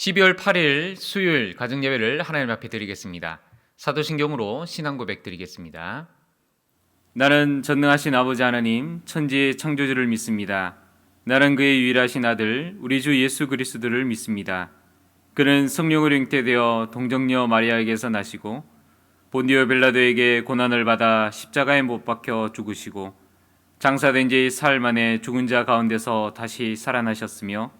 12월 8일 수요일 가정 예배를 하나님 앞에 드리겠습니다. 사도신경으로 신앙 고백 드리겠습니다. 나는 전능하신 아버지 하나님 천지의 창조주를 믿습니다. 나는 그의 유일하신 아들 우리 주 예수 그리스도를 믿습니다. 그는 성령으로 잉태되어 동정녀 마리아에게서 나시고 본디오 벨라도에게 고난을 받아 십자가에 못 박혀 죽으시고 장사된 지 사흘 만에 죽은 자 가운데서 다시 살아나셨으며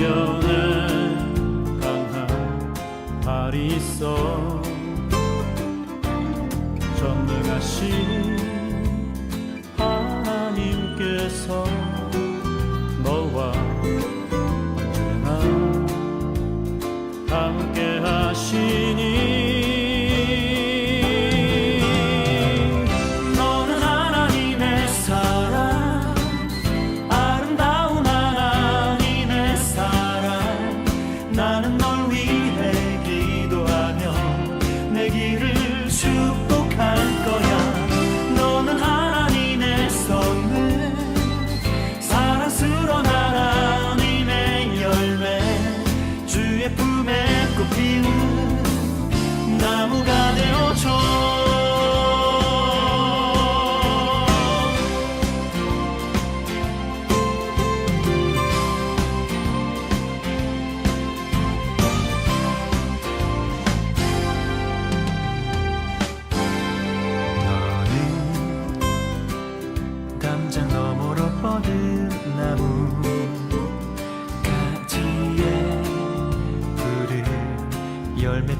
이겨낸 강한 발이 있어 전능하신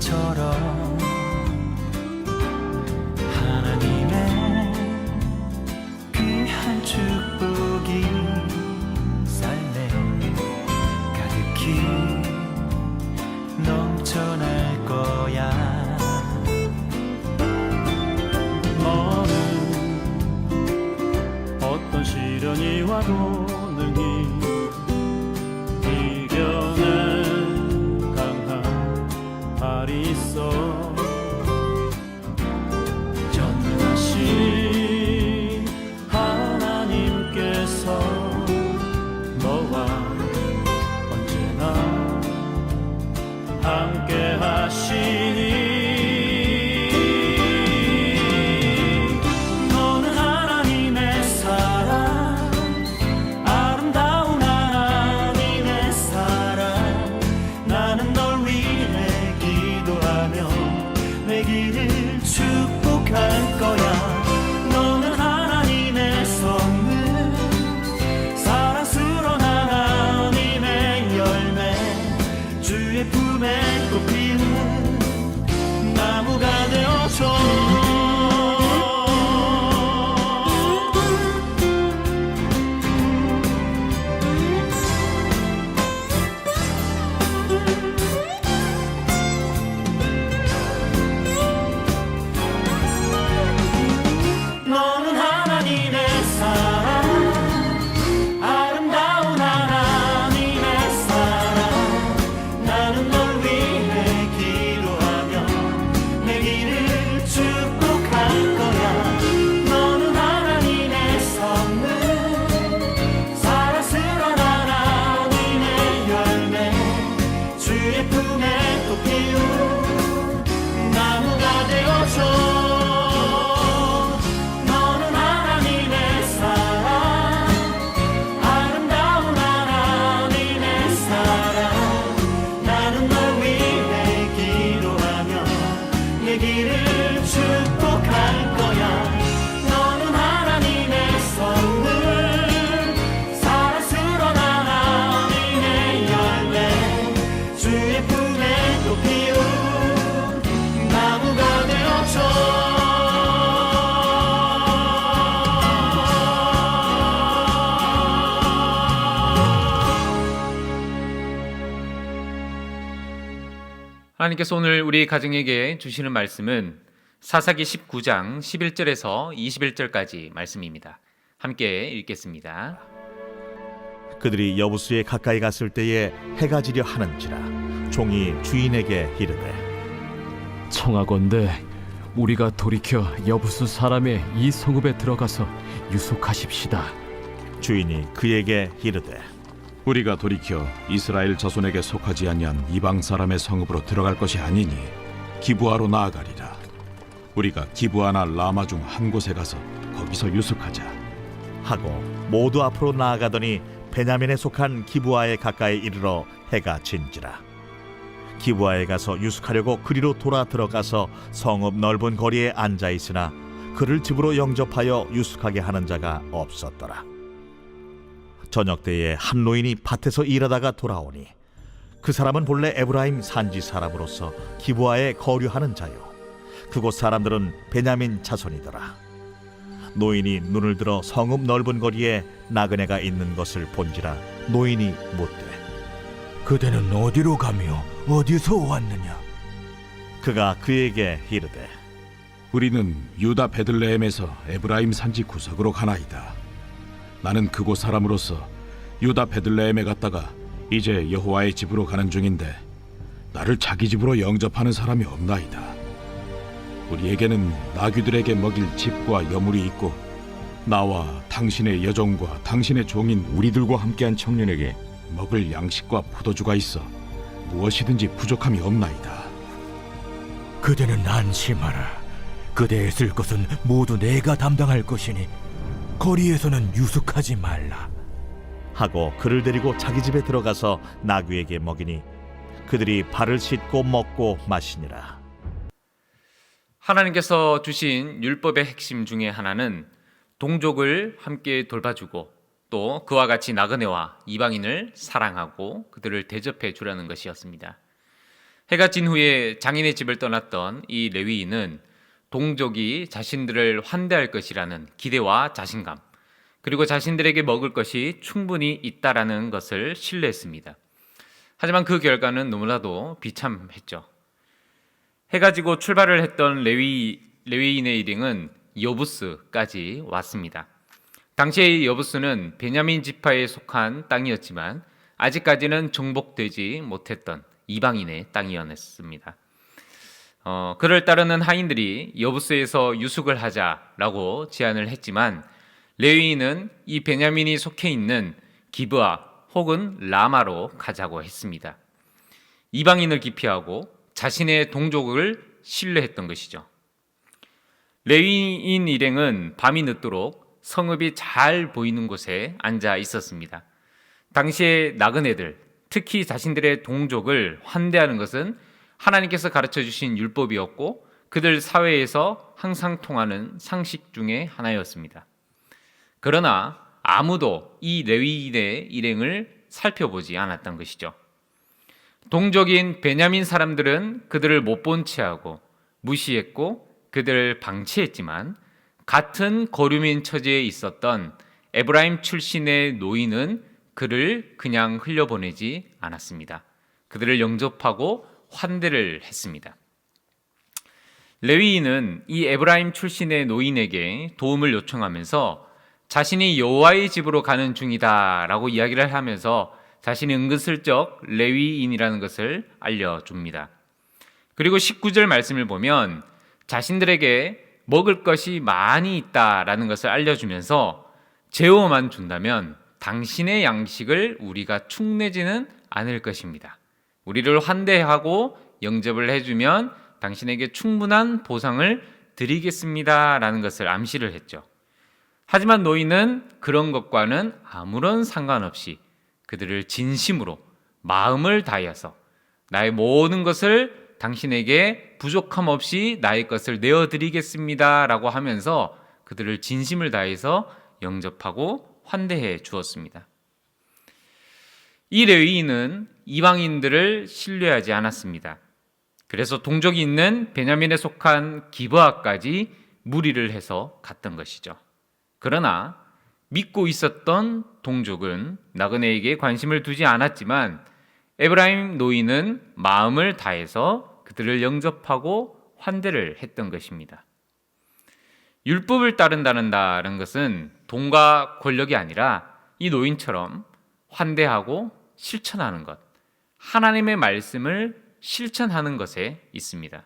열매처럼 하나님의 귀한 축복이 삶에 가득히 넘쳐날 거야. 너는 어떤 시련이 와도 하나님께서 오늘 우리 가정에게 주시는 말씀은 사사기 19장 11절에서 21절까지 말씀입니다. 함께 읽겠습니다. 그들이 여부수에 가까이 갔을 때에 해가 지려 하는지라 종이 주인에게 이르되 청하건대 우리가 돌이켜 여부수 사람의 이 성읍에 들어가서 유숙하십시다. 주인이 그에게 이르되 우리가 돌이켜 이스라엘 자손에게 속하지 아니한 이방 사람의 성읍으로 들어갈 것이 아니니 기부하로 나아가리라. 우리가 기부하나 라마 중 한 곳에 가서 거기서 유숙하자. 하고 모두 앞으로 나아가더니 베냐민에 속한 기부아에 가까이 이르러 해가 진지라 기부아에 가서 유숙하려고 그리로 돌아 들어가서 성읍 넓은 거리에 앉아 있으나 그를 집으로 영접하여 유숙하게 하는 자가 없었더라 저녁 때에 한 노인이 밭에서 일하다가 돌아오니 그 사람은 본래 에브라임 산지 사람으로서 기부아에 거류하는 자요. 그곳 사람들은 베냐민 자손이더라. 노인이 눈을 들어 성읍 넓은 거리에 나그네가 있는 것을 본지라 노인이 묻되 그대는 어디로 가며 어디서 왔느냐? 그가 그에게 이르되 우리는 유다 베들레헴에서 에브라임 산지 구석으로 가나이다. 나는 그곳 사람으로서 유다 베들레헴에 갔다가 이제 여호와의 집으로 가는 중인데 나를 자기 집으로 영접하는 사람이 없나이다. 우리에게는 나귀들에게 먹일 집과 여물이 있고 나와 당신의 여종과 당신의 종인 우리들과 함께한 청년에게 먹을 양식과 포도주가 있어 무엇이든지 부족함이 없나이다. 그대는 안심하라 그대의 쓸 것은 모두 내가 담당할 것이니 거리에서는 유숙하지 말라 하고 그를 데리고 자기 집에 들어가서 나귀에게 먹이니 그들이 발을 씻고 먹고 마시니라 하나님께서 주신 율법의 핵심 중에 하나는 동족을 함께 돌봐주고 또 그와 같이 나그네와 이방인을 사랑하고 그들을 대접해 주라는 것이었습니다. 해가 진 후에 장인의 집을 떠났던 이 레위인은 동족이 자신들을 환대할 것이라는 기대와 자신감, 그리고 자신들에게 먹을 것이 충분히 있다라는 것을 신뢰했습니다. 하지만 그 결과는 너무나도 비참했죠. 해가 지고 출발을 했던 레위 레위인의 일행은 여부스까지 왔습니다. 당시의 여부스는 베냐민 지파에 속한 땅이었지만 아직까지는 정복되지 못했던 이방인의 땅이었습니다. 어, 그를 따르는 하인들이 여부스에서 유숙을 하자라고 제안을 했지만 레위인은 이 베냐민이 속해 있는 기브아 혹은 라마로 가자고 했습니다. 이방인을 기피하고 자신의 동족을 신뢰했던 것이죠. 레위인 일행은 밤이 늦도록 성읍이 잘 보이는 곳에 앉아 있었습니다. 당시의 나그네들, 특히 자신들의 동족을 환대하는 것은 하나님께서 가르쳐 주신 율법이었고 그들 사회에서 항상 통하는 상식 중의 하나였습니다. 그러나 아무도 이 레위인의 일행을 살펴보지 않았던 것이죠. 동족인 베냐민 사람들은 그들을 못본 채하고 무시했고 그들을 방치했지만 같은 거류민 처지에 있었던 에브라임 출신의 노인은 그를 그냥 흘려보내지 않았습니다. 그들을 영접하고 환대를 했습니다. 레위인은 이 에브라임 출신의 노인에게 도움을 요청하면서 자신이 여호와의 집으로 가는 중이다라고 이야기를 하면서 자신이 은근슬쩍 레위인이라는 것을 알려줍니다. 그리고 19절 말씀을 보면 자신들에게 먹을 것이 많이 있다라는 것을 알려주면서 제호만 준다면 당신의 양식을 우리가 축내지는 않을 것입니다. 우리를 환대하고 영접을 해주면 당신에게 충분한 보상을 드리겠습니다 라는 것을 암시를 했죠. 하지만 노인은 그런 것과는 아무런 상관없이 그들을 진심으로 마음을 다해서 나의 모든 것을 당신에게 부족함 없이 나의 것을 내어드리겠습니다 라고 하면서 그들을 진심을 다해서 영접하고 환대해 주었습니다. 이 레위인은 이방인들을 신뢰하지 않았습니다. 그래서 동족이 있는 베냐민에 속한 기브아까지 무리를 해서 갔던 것이죠. 그러나 믿고 있었던 동족은 나그네에게 관심을 두지 않았지만 에브라임 노인은 마음을 다해서 그들을 영접하고 환대를 했던 것입니다. 율법을 따른다는 것은 돈과 권력이 아니라 이 노인처럼 환대하고 실천하는 것, 하나님의 말씀을 실천하는 것에 있습니다.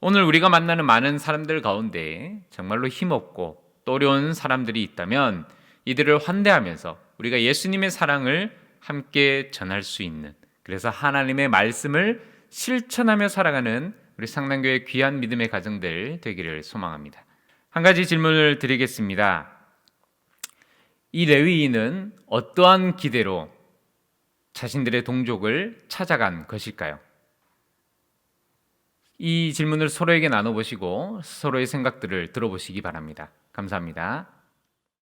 오늘 우리가 만나는 많은 사람들 가운데 정말로 힘없고 또 어려운 사람들이 있다면 이들을 환대하면서 우리가 예수님의 사랑을 함께 전할 수 있는 그래서 하나님의 말씀을 실천하며 살아가는 우리 상당교회 귀한 믿음의 가정들 되기를 소망합니다. 한 가지 질문을 드리겠습니다. 이 레위인은 어떠한 기대로 자신들의 동족을 찾아간 것일까요? 이 질문을 서로에게 나눠보시고 서로의 생각들을 들어보시기 바랍니다. 감사합니다.